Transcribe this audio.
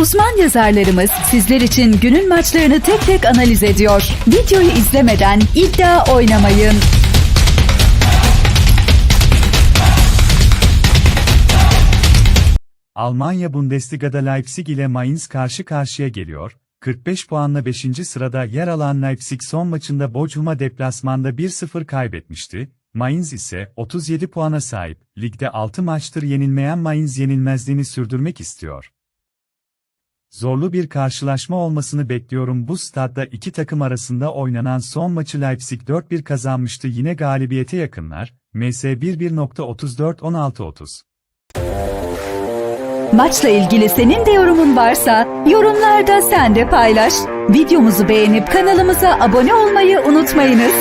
Uzman yazarlarımız sizler için günün maçlarını tek tek analiz ediyor. Videoyu izlemeden iddia oynamayın. Almanya Bundesliga'da Leipzig ile Mainz karşı karşıya geliyor. 45 puanla 5. sırada yer alan Leipzig son maçında Bochum'a deplasmanda 1-0 kaybetmişti. Mainz ise 37 puana sahip. Ligde 6 maçtır yenilmeyen Mainz yenilmezliğini sürdürmek istiyor. Zorlu bir karşılaşma olmasını bekliyorum. Bu stadda iki takım arasında oynanan son maçı Leipzig 4-1 kazanmıştı. Yine galibiyete yakınlar. MS 11.34-16-30 Maçla ilgili senin de yorumun varsa yorumlarda sen de paylaş. Videomuzu beğenip kanalımıza abone olmayı unutmayınız.